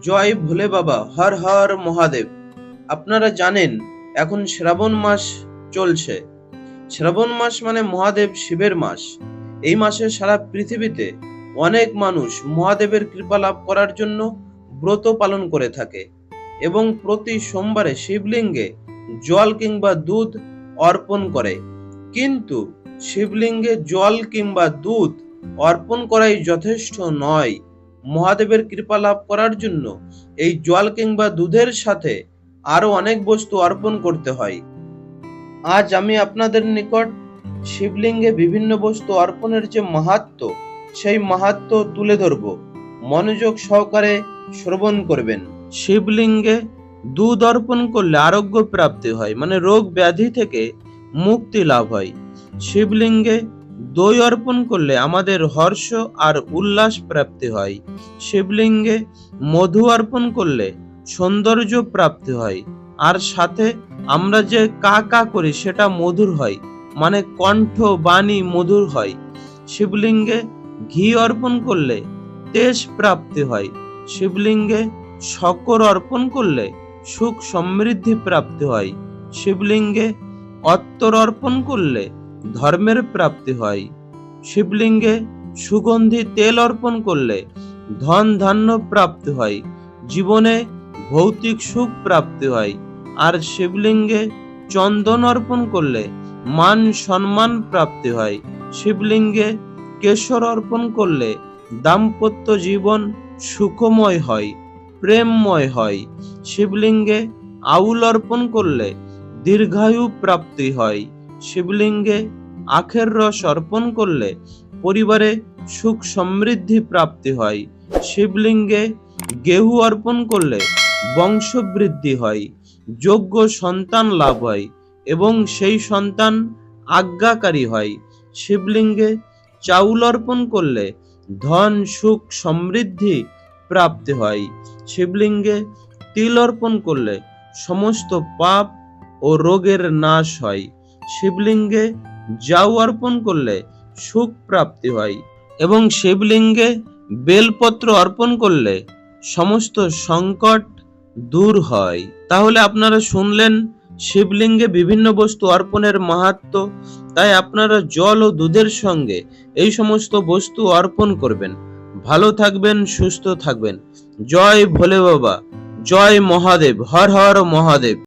জয় ভোলে বাবা, হর হর মহাদেব। আপনারা জানেন, এখন শ্রাবণ মাস চলছে। শ্রাবণ মাস মানে মহাদেব শিবের মাস। এই মাসে সারা পৃথিবীতে অনেক মানুষ মহাদেবের কৃপা লাভ করার জন্য ব্রত পালন করে থাকে এবং প্রতি সোমবারে শিবলিঙ্গে জল কিংবা দুধ অর্পণ করে। কিন্তু শিবলিঙ্গে জল কিংবা দুধ অর্পণ করাই যথেষ্ট নয়। মহাদেবের কৃপা লাভ করার জন্য এই জল কিংবা দুধের সাথে আরও অনেক বস্তু অর্পণ করতে হয়। আজ আমি আপনাদের নিকট শিবলিঙ্গে বিভিন্ন বস্তু অর্পণের যে মাহাত্ম, সেই মাহাত্ম তুলে ধরব। মনোযোগ সহকারে শ্রবণ করবেন। শিবলিঙ্গে দুধ অর্পণ করলে আরোগ্য প্রাপ্তি হয় মানে রোগ ব্যাধি থেকে মুক্তি লাভ হয়। শিবলিঙ্গে দই অর্পণ করলে আমাদের হর্ষ আর উল্লাস প্রাপ্তি হয়। শিবলিঙ্গে মধু অর্পণ করলে সৌন্দর্য প্রাপ্তি হয়। আর সাথে আমরা যে কা কা করি সেটা মধুর হয় মানে কণ্ঠ বাণী মধুর হয়। শিবলিঙ্গে ঘি অর্পণ করলে তেজ প্রাপ্তি হয়। শিবলিঙ্গে শকর অর্পণ করলে সুখ সমৃদ্ধি প্রাপ্তি হয়। শিবলিঙ্গে অত্তর অর্পণ করলে ধর্মের প্রাপ্তি হয়। শিবলিঙ্গে সুগন্ধি তেল অর্পণ করলে ধন ধান্য প্রাপ্তি হয়। জীবনে ভৌতিক সুখ প্রাপ্তি হয়। আর শিবলিঙ্গে চন্দন অর্পণ করলে মান সম্মান প্রাপ্তি হয়। শিবলিঙ্গে কেশর অর্পণ করলে দাম্পত্য জীবন সুখময় হয়, প্রেমময় হয়। শিবলিঙ্গে আউল অর্পণ করলে দীর্ঘায়ু প্রাপ্তি হয়। শিবলিঙ্গে আখের রস অর্পণ করলে পরিবারে সুখ সমৃদ্ধি প্রাপ্তি হয়। শিবলিঙ্গে গেহু অর্পণ করলে বংশবৃদ্ধি হয়। যোগ্য সন্তান লাভ হয় এবং সেই সন্তান আজ্ঞাকারী হয়। শিবলিঙ্গে চাউল অর্পণ করলে ধন, সুখ সমৃদ্ধি প্রাপ্তি হয়। শিবলিঙ্গে তিল অর্পণ করলে সমস্ত পাপ ও রোগের নাশ হয়। শিবলিঙ্গে যাও অর্পণ করলে সুখ প্রাপ্তি হয়। এবং শিবলিঙ্গে বেলপত্র অর্পণ করলে সমস্ত সংকট দূর হয়। তাহলে আপনারা শুনলেন, শিবলিঙ্গে বিভিন্ন বস্তু অর্পণের মাহাত্ম। তাই আপনারা জল ও দুধের সঙ্গে এই সমস্ত বস্তু অর্পণ করবেন। ভালো থাকবেন, সুস্থ থাকবেন। জয় ভোলে বাবা, জয় মহাদেব, হর হর মহাদেব।